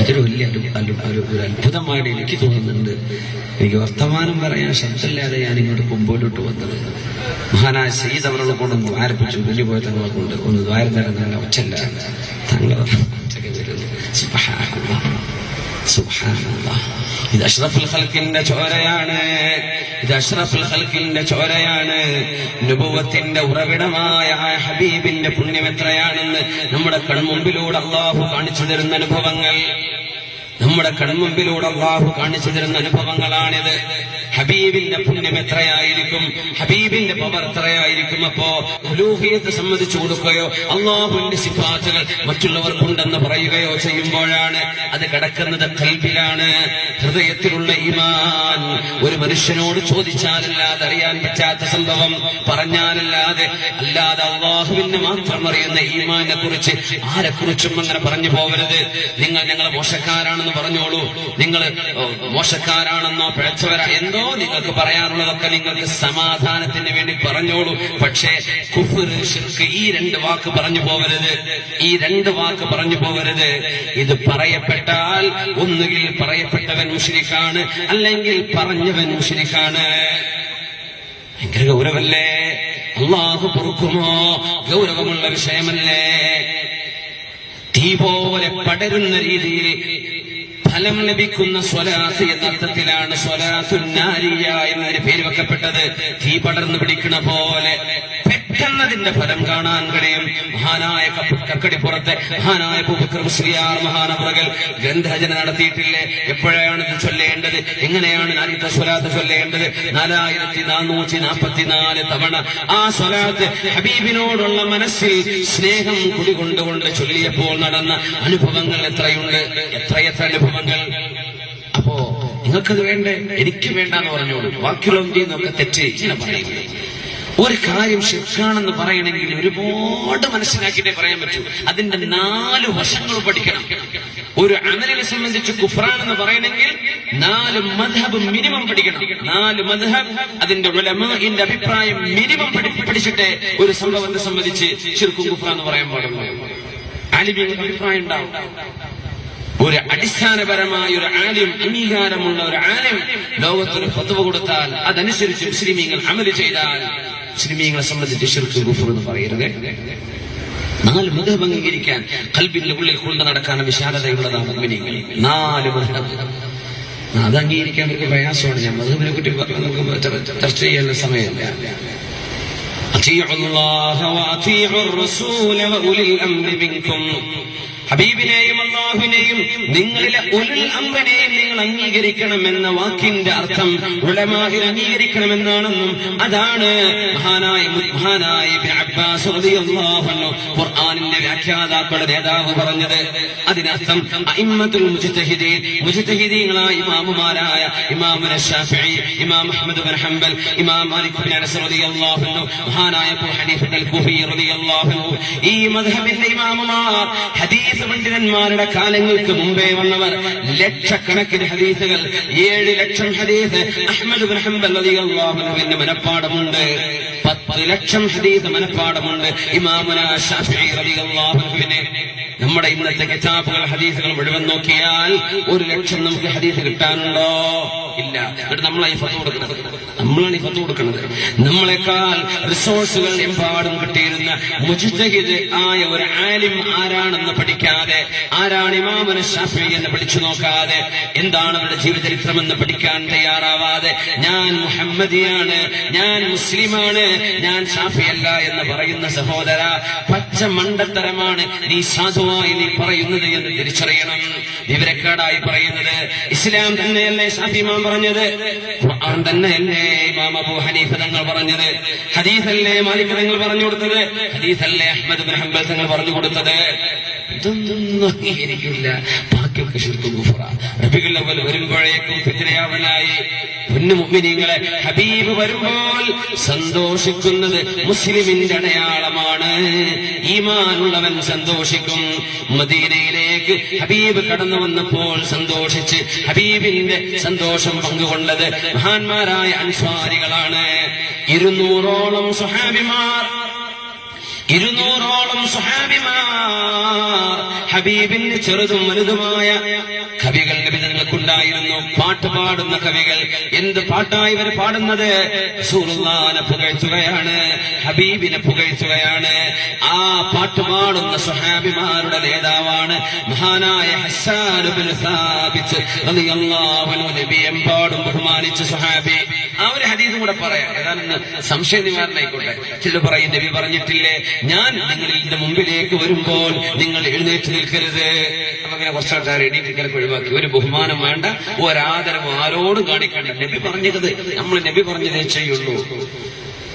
ഇതൊരു വലിയ ഒരു അത്ഭുതമായിട്ട് എനിക്ക് തോന്നുന്നുണ്ട്. എനിക്ക് വർത്തമാനം പറയാൻ ശബ്ദമില്ലാതെ ഞാൻ ഇങ്ങോട്ട് കൊമ്പോലോട്ട് വന്നത്. മഹാനായ ശ്രീ തവണകളെ കൊണ്ട് ദ്വാരപ്പിച്ചു വലിയ പോയ തങ്ങളെ കൊണ്ട് ഒന്ന് ദ്വാരം തരുന്ന ഒച്ചല്ല തങ്ങളെ ഒച്ചയ്ക്ക് വരുന്നു. ഇത് അഷ്റഫുൽ ഹൽക്കിന്റെ ചോരയാണ്. ഇത് അഷ്റഫുൽ ഹൽക്കിന്റെ ചോരയാണ്. നുബുവത്തിന്റെ ഉറവിടമായ ഹബീബിന്റെ പുണ്യം എത്രയാണെന്ന് നമ്മുടെ കൺമുമ്പിലൂടെ അള്ളാഹു കാണിച്ചു തരുന്ന അനുഭവങ്ങൾ. നമ്മുടെ കൺമുമ്പിലൂടെ അള്ളാഹു കാണിച്ചു തരുന്ന അനുഭവങ്ങളാണിത്. ഹബീബിന്റെ പുണ്യം എത്രയായിരിക്കും? ഹബീബിന്റെ പവർ എത്രയായിരിക്കും അപ്പോ? ഉലൂഹിയത്തെ സംബന്ധിച്ചു കൊടുക്കുകയോ അള്ളാഹുവിന്റെ സിഫാത്തുകൾ മറ്റുള്ളവർക്കുണ്ടെന്ന് പറയുകയോ ചെയ്യുമ്പോഴാണ് അത് കിടക്കുന്നത് കൽബിലാണ്. ഹൃദയത്തിലുള്ള ഇമാൻ ഒരു മനുഷ്യനോട് ചോദിച്ചാലല്ലാതെ അറിയാൻ പറ്റാത്ത സംഭവം പറഞ്ഞാലല്ലാതെ അല്ലാതെ അള്ളാഹുവിന് മാത്രം അറിയുന്ന ഈമാനെ കുറിച്ച് ആരെക്കുറിച്ചും അങ്ങനെ പറഞ്ഞു പോകരുത്. നിങ്ങൾ ഞങ്ങൾ മോശക്കാരാണെന്ന് പറഞ്ഞോളൂ. നിങ്ങൾ മോശക്കാരാണെന്നോ പിഴച്ചവരാ എന്തോ നിങ്ങൾക്ക് പറയാനുള്ളതൊക്കെ നിങ്ങൾക്ക് സമാധാനത്തിന് വേണ്ടി പറഞ്ഞോളൂ. പക്ഷേ കുഫർ ഈ രണ്ട് വാക്ക് പറഞ്ഞു പോകരുത്. ഈ രണ്ട് വാക്ക് പറഞ്ഞു പോകരുത്. ഇത് പറയപ്പെട്ടാൽ ഒന്നുകിൽ പറയപ്പെട്ടവൻ മുഷരിക്കാണ് അല്ലെങ്കിൽ പറഞ്ഞവൻ മുഷരിക്കാണ് ഭയങ്കര ഗൗരവല്ലേ? അള്ളാഹു പൊറുക്കുമോ? ഗൗരവമുള്ള വിഷയമല്ലേ? തീ പോലെ പടരുന്ന രീതിയിൽ ഫലം ലഭിക്കുന്ന സ്വലാത്ത് എന്ന അർത്ഥത്തിലാണ് സ്വലാത്തുന്നാരിയ എന്നതിന് പേര് വെക്കപ്പെട്ടത്. തീ പടർന്നു പിടിക്കണ പോലെ. പെട്ടെന്നതിന്റെ ഫലം കാണാൻ കഴിയും. മഹാനായ കക്കടി പുറത്തെ മഹാനായ ശ്രീയാർ മുസ്ലിയാർ മഹാനവറകൾ ഗ്രന്ഥരചന നടത്തിയിട്ടില്ലേ? എപ്പോഴാണ് ഇത് ചൊല്ലേണ്ടത്? എങ്ങനെയാണ് ആദ്യത്തെ സ്വലാത്ത് ചൊല്ലേണ്ടത്? നാലായിരത്തി നാനൂറ്റി നാൽപ്പത്തിനാല് തവണ ആ സ്വലാത്ത് ഹബീബിനോടുള്ള മനസ്സിൽ സ്നേഹം കുടികൊണ്ടുകൊണ്ട് ചൊല്ലിയപ്പോൾ നടന്ന അനുഭവങ്ങൾ എത്രയുണ്ട്? എത്രയെത്ര അനുഭവങ്ങൾ? അപ്പോ നിങ്ങൾക്കത് വേണ്ടേ? എനിക്ക് വേണ്ടെന്ന് പറഞ്ഞോളൂ. ബാക്കിയുള്ളവന്റെ എന്നൊക്കെ തെറ്റ് ചില പറയുന്നത് ഒരു കാര്യം ശിക്ഷാണെന്ന് പറയണമെങ്കിൽ ഒരുപാട് മനസ്സിലാക്കിയിട്ടേ പറയാൻ പറ്റൂ. അതിന്റെ നാല് വശങ്ങൾ പഠിക്കണം. ഒരു അമലിനെ സംബന്ധിച്ച് കുഫ്രാണെന്ന് പറയണമെങ്കിൽ നാല് മധബ് മിനിമം പഠിക്കണം. നാല് മധബ് അതിന്റെ ഉലമാഇന്റെ അഭിപ്രായം മിനിമം പഠിച്ചിട്ടേ ഒരു സംഭവത്തെ സംബന്ധിച്ച് ശിർക്കും കുഫ്ര എന്ന് പറയാൻ പാടുള്ളൂ? ആലിമിയുടെ അഭിപ്രായം ഉണ്ടാവും. ഒരു അടിസ്ഥാനപരമായ ഒരു ആലയം അംഗീകാരമുള്ള ഒരു ആലയം ലോകത്തിന് ഫത്വ കൊടുത്താൽ അതനുസരിച്ച് മുസ്ലിമീങ്ങൾ അമൽ ചെയ്താൽ മുസ്ലിമീങ്ങളെ സംബന്ധിച്ച് ഷിർക്ക് കുഫർ എന്ന് പറയരുത് നാല് മതം അംഗീകരിക്കാൻ കൽബിന്റെ ഉള്ളിൽ കൊണ്ടു നടക്കാൻ വിശാലതയുള്ളതാണ് മുഅ്മിനീങ്ങൾ നാല് മതം അത് അംഗീകരിക്കാൻ നമുക്ക് പ്രയാസമാണ് ഞാൻ മധുവിനെ കുറിച്ച് പറഞ്ഞ് നമുക്ക് ചർ- ചർച്ച ചെയ്യാനുള്ള സമയമില്ല أطيعوا الله وأطيعوا الرسول وأولي الأمر منكم ഹബീബിനെയും അള്ളാഹുവിനെയും നിങ്ങളിലെ ഉൽ അമ്പനെയും നിങ്ങൾ അംഗീകരിക്കണമെന്ന വാക്കിന്റെ അർത്ഥം ഉലമാഹിൽ അംഗീകരിക്കണമെന്നാണെന്നും അതാണ് മഹാനായ മഹാനായ അബ്ബാസ് ഖുർആനിന്റെ വ്യാഖ്യാതാക്കളുടെ നേതാവ് പറഞ്ഞത്. അതിനർത്ഥം അഇമ്മത്തുൽ മുജിത്തഹിദീൻ മുജിത്തഹിദീങ്ങളായ ഇമാമുമാരായ ഇമാമുന ഷാഫിഈ ഇമാം അഹ്മദ് ബിൻ ഹംബൽ ഇമാം മാലിക് ബിൻ അനസ് റളിയല്ലാഹു അൻഹു മഹാനായ അബൂ ഹനീഫ അൽ കുഫി റളിയല്ലാഹു ഈ മദ്ഹബിന്റെ ഇമാമുമാർ ഹദീസ് പണ്ഡിതന്മാരുടെ കാലങ്ങൾക്ക് മുമ്പേ വന്നവർ ലക്ഷക്കണക്കിന് ഹദീസുകൾ ഏഴ് ലക്ഷം ഹദീസ് റളിയല്ലാഹു അൻഹുവിന്റെ മനപ്പാടമുണ്ട്. പത്ത് ലക്ഷം ഹദീസ് മനപ്പാടമുണ്ട്. ഇമാമുന റളിയല്ലാഹു അൻഹുവിനെ. നമ്മുടെ ഇന്നത്തെ കിതാബുകൾ ഹദീസുകൾ മുഴുവൻ നോക്കിയാൽ ഒരു ലക്ഷം നമുക്ക് ഹദീസ് കിട്ടാനുണ്ടോ? ഇല്ല. ഇവിടെ നമ്മൾ ഈ ഫത്ത് കൊടുക്കുന്നത്? നമ്മളാണ് ഈ ഫത്ത് കൊടുക്കുന്നത്. നമ്മളെക്കാൾ റിസോഴ്സുകൾ എമ്പാടും കിട്ടിയിരുന്ന മുജിദഹിദ് ആയ ഒരു ആലിം ആരാണെന്ന് പഠിക്കാതെ ആരാണ് ഇമാമന ഷാഫി എന്ന് പഠിച്ചു നോക്കാതെ എന്താണ് അവരുടെ ജീവചരിത്രമെന്ന് പഠിക്കാൻ തയ്യാറാവാതെ ഞാൻ മുഹമ്മദിയാണ് ഞാൻ മുസ്ലിമാണ് ഞാൻ ഷാഫിയല്ല എന്ന് പറയുന്ന സഹോദര പച്ച മണ്ടത്തരമാണ് നീ സാധുവായി നീ പറയുന്നത് എന്ന് തിരിച്ചറിയണം. വിവരക്കാടായി പറയുന്നത്. ഇസ്ലാം തന്നെയല്ലേ ഷാഫിമാൻ പറഞ്ഞത്? ഖുർആൻ തന്നെയല്ലേ ഇമാം അബൂ ഹനീഫ തങ്ങൾ പറഞ്ഞത്? ഹദീസല്ലേ മാലിക് തങ്ങൾ പറഞ്ഞു കൊടുത്തത്? ഹദീസല്ലേ അഹമ്മദ് ബിൻ ഹംബൽ തങ്ങൾ പറഞ്ഞു കൊടുത്തത്? ഇതൊന്നും അംഗീകരിക്കില്ല ബാക്കിയൊക്കെ ശുദ്ധ ഗുഫറ റബികൾ അവൽ വരുമ്പോഴേക്കും ഫിത്നയാവനായി പൊന്നു മുഅ്മിനീങ്ങളെ ഹബീബ് വരുമ്പോൾ സന്തോഷിക്കുന്നത് മുസ്ലിമിന്റെ അടയാളമാണ്. ഈമാനുള്ളവൻ സന്തോഷിക്കും. മദീനയിലേക്ക് ഹബീബ് കടന്നു വന്നപ്പോൾ സന്തോഷിച്ച് ഹബീബിന്റെ സന്തോഷം പങ്കുകൊണ്ടത് മഹാന്മാരായ അൻസ്വാരികളാണ്. ഇരുന്നൂറോളം സുഹാബിമാർ ഇരുന്നൂറോളം സുഹാബിമാർ ഹബീബിന് ചെറുതും വലുതുമായ കവികൾ നബിതങ്ങൾക്കുണ്ടായിരുന്നു പാട്ട് പാടുന്ന കവികൾ. എന്ത് പാട്ടായി ഇവർ പാടുന്നത്? റസൂലുള്ളാഹിനെ പുകഴ്ത്തുകയാണ് ഹബീബിനെ പുകഴ്ത്തുകയാണ്. ആ പാട്ട് പാടുന്ന സുഹാബിമാരുടെ നേതാവാണ് മഹാനായ ഹസ്സാൻ സ്ഥാപിച്ച് അൻഹു നബിയെമ്പാടും ബഹുമാനിച്ച സുഹാബി ആ ഒരു ഹദീസും കൂടെ പറയാം. ഏതാണെന്ന് സംശയ നിവാരണമായിക്കോട്ടെ. ചില പറയും നബി പറഞ്ഞിട്ടില്ലേ ഞാൻ നിങ്ങളുടെ മുമ്പിലേക്ക് വരുമ്പോൾ നിങ്ങൾ എഴുന്നേറ്റ് നിൽക്കരുത്. അങ്ങനെ കുറച്ചാൾക്കാർ എണീറ്റിക്കലൊക്കെ ഒഴിവാക്കി. ഒരു ബഹുമാനം വേണ്ട ഒരാദരവ് ആരോടും കാണിക്കണ്ട. നബി പറഞ്ഞത് നമ്മൾ നബി പറഞ്ഞതേ ചെയ്യുള്ളൂ.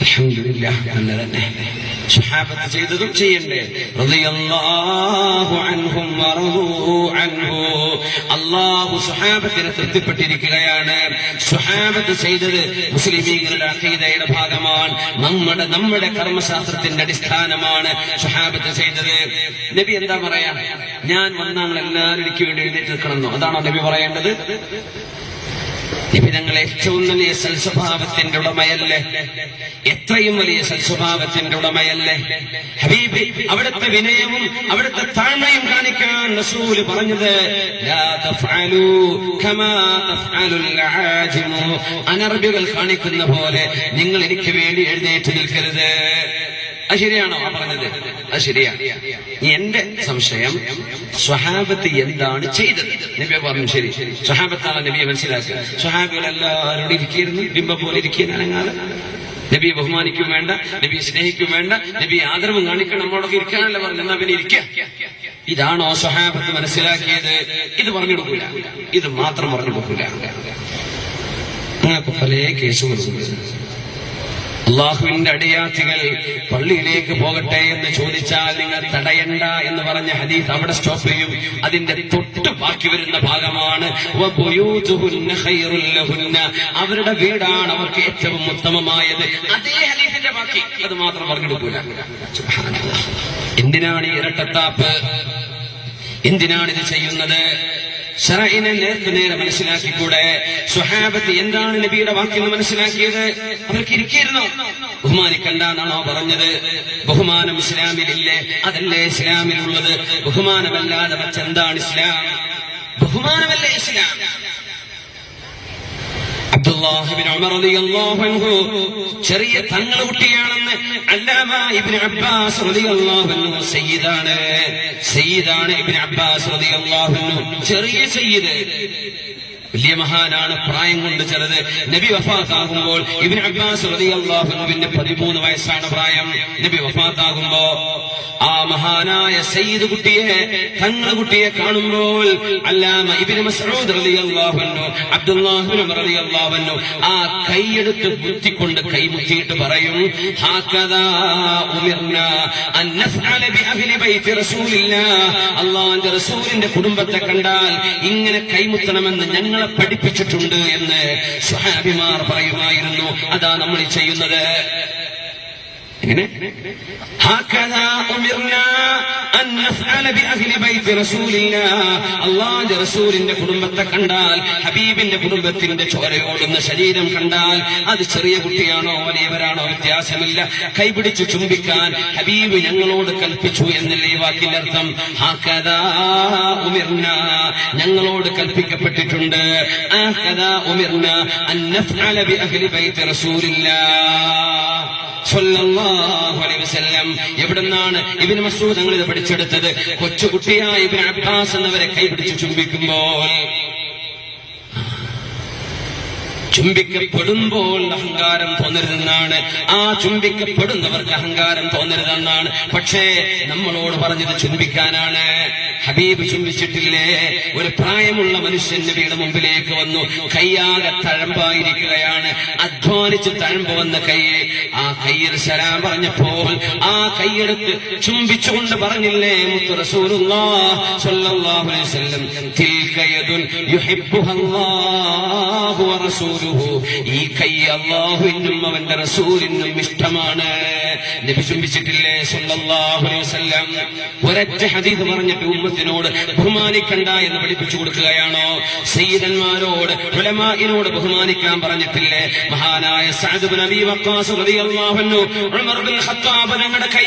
അലഹമില്ല നല്ല തന്നെ സുഹാബത്ത് ചെയ്തതും ചെയ്യണ്ടേ. അള്ളാഹു സുഹാബത്തിനെ തൃപ്തിപ്പെട്ടിരിക്കുകയാണ്. സുഹാബത്ത് ചെയ്തത് മുസ്ലിമീങ്ങളുടെ അഖീദയുടെ ഭാഗമാണ്. നമ്മുടെ നമ്മുടെ കർമ്മശാസ്ത്രത്തിന്റെ അടിസ്ഥാനമാണ് സുഹാബത്ത് ചെയ്തത്. നബി എന്താ പറയാ? ഞാൻ വന്നാൽ എല്ലാവരും എനിക്ക് വേണ്ടി എഴുന്നേറ്റ് നിൽക്കണമെന്നോ? അതാണോ നബി പറയേണ്ടത്? നബി തങ്ങൾ ഏറ്റവും വലിയ സൽസ്വഭാവത്തിന്റെ ഉടമയല്ലേ? എത്രയും വലിയ സൽസ്വഭാവത്തിന്റെ ഉടമയല്ലേ? ഹബീബ് അവിടുത്തെ വിനയവും അവിടുത്തെ താഴ്മയും കാണിക്കാൻ റസൂൽ പറഞ്ഞത് അനർബികൾ കാണിക്കുന്ന പോലെ നിങ്ങൾ എനിക്ക് വേണ്ടി എഴുന്നേറ്റ് നിൽക്കരുത്. അത് ശരിയാണോ പറഞ്ഞത്? അത് ശരിയാണ് എന്റെ സംശയം സ്വഹാബത്ത് എന്താണ് ചെയ്തത്? നബി പറഞ്ഞു ശരി. സ്വഹാബത്താണ് നബിയെ മനസ്സിലാക്കുക? സ്വഹാബികൾ എല്ലാവരോടും ഇരിക്കുന്നു ബിംബ പോലെ ഇരിക്കുന്ന നബിയെ ബഹുമാനിക്കും വേണ്ട നബിയെ സ്നേഹിക്കും വേണ്ട നബിയെ ആദരവും കാണിക്കണം നമ്മളൊക്കെ ഇരിക്കാനല്ല പറഞ്ഞു എന്നാ പിന്നെ ഇരിക്കാം. ഇതാണോ സ്വഹാബത്ത് മനസ്സിലാക്കിയത്? ഇത് പറഞ്ഞു കൊടുക്കൂല. ഇത് മാത്രം പറഞ്ഞു കൊടുക്കൂല. നിങ്ങൾക്ക് പല കേസുകളും അള്ളാഹുവിന്റെ അടിയാത്തികൾ പള്ളിയിലേക്ക് പോകട്ടെ എന്ന് ചോദിച്ചാൽ നിങ്ങൾ തടയണ്ട എന്ന് പറഞ്ഞ ഹദീസ് അവിടെ സ്റ്റോപ്പ് ചെയ്യും. അതിന്റെ തൊട്ട് ബാക്കി വരുന്ന ഭാഗമാണ്. അവരുടെ വീടാണ് അവർക്ക് ഏറ്റവും ഉത്തമമായത്. അതേ ഹദീസിന്റെ ബാക്കി. അത് മാത്രം പറഞ്ഞെടുക്കൂല. എന്തിനാണ് ഈ ഇരട്ടത്താപ്പ്? എന്തിനാണ് ഇത് ചെയ്യുന്നത്? ഷറയിനെ നേർക്ക് നേരെ മനസ്സിലാക്കിക്കൂടെ? സുഹാബത്ത് എന്താണ് നബിയുടെ വാക്യം മനസ്സിലാക്കിയത്? അവർക്ക് ഇരിക്കുന്നു ബഹുമാനിക്കണ്ടെന്നാണോ പറഞ്ഞത്? ബഹുമാനം ഇസ്ലാമിലില്ലേ? അതല്ലേ ഇസ്ലാമിലുള്ളത്? ബഹുമാനമല്ലാതെ മറ്റെന്താണ് ഇസ്ലാം? ബഹുമാനമല്ലേ ഇസ്ലാം അബ്ദുല്ലാഹിബിൻ ഉമർ റളിയല്ലാഹു അൻഹു ചെറിയ തങ്ങൾ കുട്ടിയാണെന്ന് അല്ലാമാണ് അബ്ബാസ് സയ്യിദാണ്. സയ്യിദാണ് ഇബ്നു അബ്ബാസ് ചെറിയ സയ്യിദ്. വലിയ മഹാനാണ് പ്രായം കൊണ്ട് ചിലത് നബി വഫാത്താകുമ്പോൾ ഇബ്നു അബ്ബാസ് റളിയല്ലാഹു അൻഹുവിന്റെ പതിമൂന്ന് വയസ്സാണ് പ്രായം. നബി വഫാത്താകുമ്പോ ആ മഹാനായ സയ്യിദ് കുട്ടിയെ തങ്ങൾ കുട്ടിയെ കാണുമ്പോൾ അല്ലാമ ഇബ്നു മസ്ഊദ് റളിയല്ലാഹു അൻഹു അബ്ദുല്ലാഹ് ഇബ്നു ഉമർ റളിയല്ലാഹു അൻഹു ആ കൈയെടുത്ത് കുത്തിക്കൊണ്ട് കൈമുത്തിയിട്ട് പറയും ഹാക്കദാ ഉമിർന അൻ നഫ്അല ബി അഹ്ലി ബൈത്തി റസൂലില്ലാ. അല്ലാഹുവിന്റെ റസൂലിന്റെ കുടുംബത്തെ കണ്ടാൽ ഇങ്ങനെ കൈമുത്തണമെന്ന് ഞങ്ങളെ പഠിപ്പിച്ചിട്ടുണ്ട് എന്ന് സ്വഹാബിമാർ പറയുമായിരുന്നു. അതാ നമ്മൾ ചെയ്യുന്നത്. എങ്ങനെ അള്ളാന്റെ റസൂലിന്റെ കുടുംബത്തെ കണ്ടാൽ ഹബീബിന്റെ കുടുംബത്തിന്റെ ചോരയോടുന്ന ശരീരം കണ്ടാൽ അത് ചെറിയ കുട്ടിയാണോ വലിയവരാണോ വ്യത്യാസമില്ല. കൈപിടിച്ച് ചുംബിക്കാൻ ഹബീബ് ഞങ്ങളോട് കൽപ്പിച്ചു എന്നല്ലേ വാക്കിന്റെ അർത്ഥം? ആ കഥ ഉമിർന. ഞങ്ങളോട് കൽപ്പിക്കപ്പെട്ടിട്ടുണ്ട്. ആ കഥ ഉമിർന അന്നഫ് അലബി അഹ്ലി ബൈത്ത് റസൂലില്ലാ. എവിടുന്നാണ് ഇബ്നു മസ്ഊദ് തങ്ങൾ ഇത് പഠിച്ചെടുത്തത്? കൊച്ചുകുട്ടിയായ ഇബ്നു അബ്ബാസ് എന്നവരെ കൈപിടിച്ച് ചുംബിക്കുമ്പോൾ. ചുംബിക്കപ്പെടുമ്പോൾ അഹങ്കാരം തോന്നരുതെന്നാണ്. ആ ചുംബിക്കപ്പെടുന്നവർക്ക് അഹങ്കാരം തോന്നരുതെന്നാണ്. പക്ഷേ നമ്മളോട് പറഞ്ഞത് ചുംബിക്കാനാണ്. ഹബീബ് ചുംബിച്ചിട്ടില്ലേ ഒരു പ്രായമുള്ള മനുഷ്യൻ നബിയുടെ മുമ്പിലേക്ക് വന്നു. കയ്യാകെ തഴമ്പായിരിക്കുകയാണ്. അധ്വാനിച്ച് തഴമ്പ് വന്ന കൈയെ ആ കയ്യിൽ സലാം പറഞ്ഞപ്പോൾ ആ കൈയെടുത്ത് ചുംബിച്ചുകൊണ്ട് പറഞ്ഞില്ലേ ഈ കൈ അള്ളാഹുവിനും അവന്റെ റസൂലിനും ഇഷ്ടമാണ്. നബി ചുംബിച്ചിട്ടില്ലേ വസല്ലം? ഒരൊറ്റ ഹദീസ് പറഞ്ഞിട്ട് ഉമ്മത്തിനോട് ബഹുമാനിക്കണ്ട എന്ന് പഠിപ്പിച്ചു കൊടുക്കുകയാണോ? സയ്യിദന്മാരോട് ഉലമാഇനോട് ബഹുമാനിക്കാൻ പറഞ്ഞിട്ടില്ലേ? മഹാനായ സഅദ് ബിൻ അബീ വഖാസ് റളിയല്ലാഹു ഉമർ ബിൻ ഖത്താബ് കൈ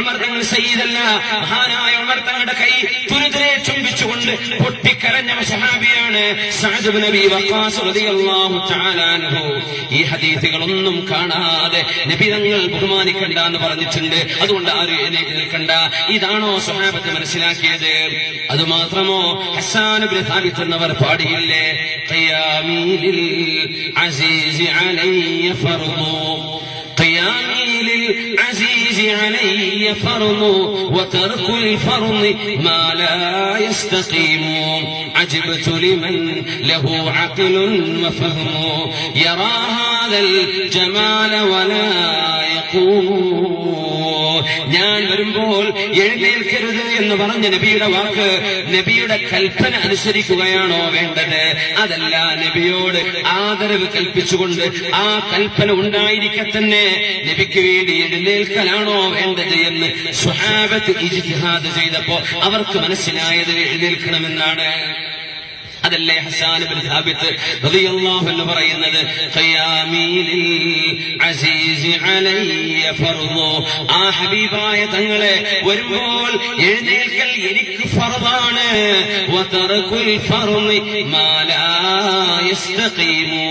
ഉമർ തങ്ങൾ സയ്യിദല്ല മഹാനായ ഉമർ കൈ തുരുതിരെ ചുംബിച്ചുകൊണ്ട് പൊട്ടിക്കരഞ്ഞ സഹാബിയാണ് സഅദ് ബിൻ അബീ വഖാസ് റളിയല്ലാഹു തആല അൻഹു. ഈ ഹദീസുകളൊന്നും കാണാതെ നബി തങ്ങൾ ബഹുമാനിക്കണ്ട എന്ന് പറഞ്ഞിട്ടുണ്ട്. അതുകൊണ്ട് ആരും എന്നെ നിൽക്കണ്ട ഇതാണോ സ്വഭാവത്തെ മനസ്സിലാക്കിയത്? അത് മാത്രമോ ഹസ്സാൻ ബിൻ സാബിത്ത് എന്നവർ പാടിയില്ലേ ഖിയാമീലിൽ അസീസി അലയ്യ ഫർദു قيامي للعزيز علي فرض وترك الفرض ما لا يستقيم عجبت لمن له عقل وفهم يرى هذا الجمال ولا يقوم ഞാൻ വരുമ്പോൾ എഴുന്നേൽക്കരുത് എന്ന് പറഞ്ഞ നബിയുടെ വാക്ക് നബിയുടെ കൽപ്പന അനുസരിക്കുകയാണോ വേണ്ടത്? അതല്ല നബിയോട് ആദരവ് കൽപ്പിച്ചുകൊണ്ട് ആ കൽപ്പന ഉണ്ടായിരിക്കെ തന്നെ നബിക്ക് വേണ്ടി എഴുന്നേൽക്കലാണോ വേണ്ടത് എന്ന് സ്വഹാബത്ത് ഇജിഹാദ് ചെയ്തപ്പോ അവർക്ക് മനസ്സിലായത് എഴുന്നേൽക്കണമെന്നാണ്. അതല്ലേ ഹസാൻ ബിൻ സാബിത്ത് റളിയല്ലാഹു അൻഹു പറയുന്നത് ഖിയാമീലിൽ അസീസി അലയ്യ ഫർദു. ആ ഹബീബായ തങ്ങളെ വരുമ്പോൾ എഴുന്നേൽക്കൽ എനിക്ക് ഫർദാണ്. വതറകുൽ ഫർദി മാലാ യസ്തഖീമു.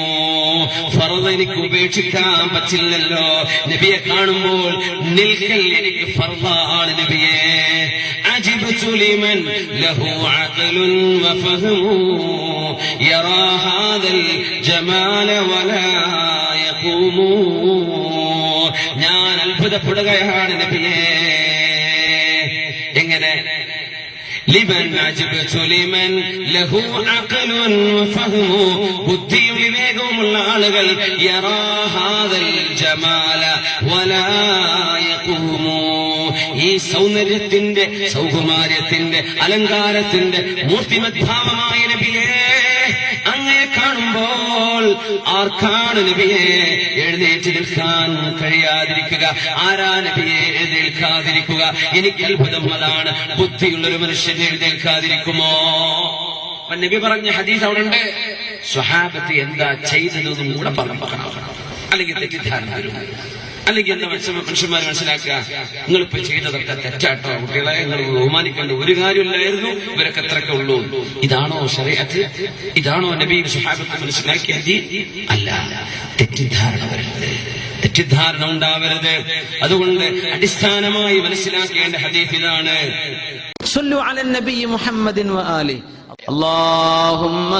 ഫർദ് എനിക്ക് ഉപേക്ഷിക്കാൻ പറ്റില്ലല്ലോ. നബിയെ കാണുമ്പോൾ നിൽക്കൽ എനിക്ക് ഫർദാണ് നബിയെ. عجبت لمن له عقل وفهم يرى هذا الجمال ولا يقوم ഞാൻ അത്ഭുതപ്പെടുകയാണ് നബിയെ എങ്ങനെ ലിമൻ അജ്ബതു ലിമൻ ലഹു അഖലുൻ വഫഹ്മു ബുദ്ധിയും വിവേകവുമുള്ള ആളുകൾ യറാ ഹാദൽ ജമാല വലാ യഖൂമു ഈ സൗന്ദര്യത്തിന്റെ സൗകുമാര്യത്തിന്റെ അലങ്കാരത്തിന്റെ മൂർത്തിമദ്ഭാവമായ നബിയെ അങ്ങയെ കാണുമ്പോൾ ആർക്കാണ് നബിയെ എഴുന്നേറ്റ് നിൽക്കാൻ കഴിയാതിരിക്കുക? ആരാ നബിയെ എഴുന്നേൽക്കാതിരിക്കുക? എനിക്ക് അത്ഭുതം അതാണ് ബുദ്ധിയുള്ളൊരു മനുഷ്യൻ എഴുന്നേൽക്കാതിരിക്കുമോ? നബി പറഞ്ഞ ഹദീസ് അവിടെ ഉണ്ട് സ്വഹാബത്ത് എന്താ ചെയ്തതെന്നും കൂടെ പറഞ്ഞു. അല്ലെങ്കിൽ തെറ്റിദ്ധാരണ വരും. അല്ലെങ്കിൽ എന്താ മത്സ്യ മനുഷ്യന്മാർ മനസ്സിലാക്കുക നിങ്ങളിപ്പോ ചെയ്തതൊക്കെ തെറ്റാട്ടോ? കുട്ടികളെ നിങ്ങൾ ബഹുമാനിക്കേണ്ട ഒരു കാര്യമില്ലായിരുന്നു ഇവരൊക്കെ എത്രയൊക്കെ ഉള്ളൂ. ഇതാണോ ശരീരത്ത് ഇതാണോ നബി സുഹാബത്ത് മനസ്സിലാക്കിയത് അല്ല. തെറ്റിദ്ധാരണ വരുന്നത് തെറ്റിദ്ധാരണ ഉണ്ടാവരുത്. അതുകൊണ്ട് അടിസ്ഥാനമായി മനസ്സിലാക്കേണ്ട ഹദീഫ് ഇതാണ്. അള്ളാഹുമ്മ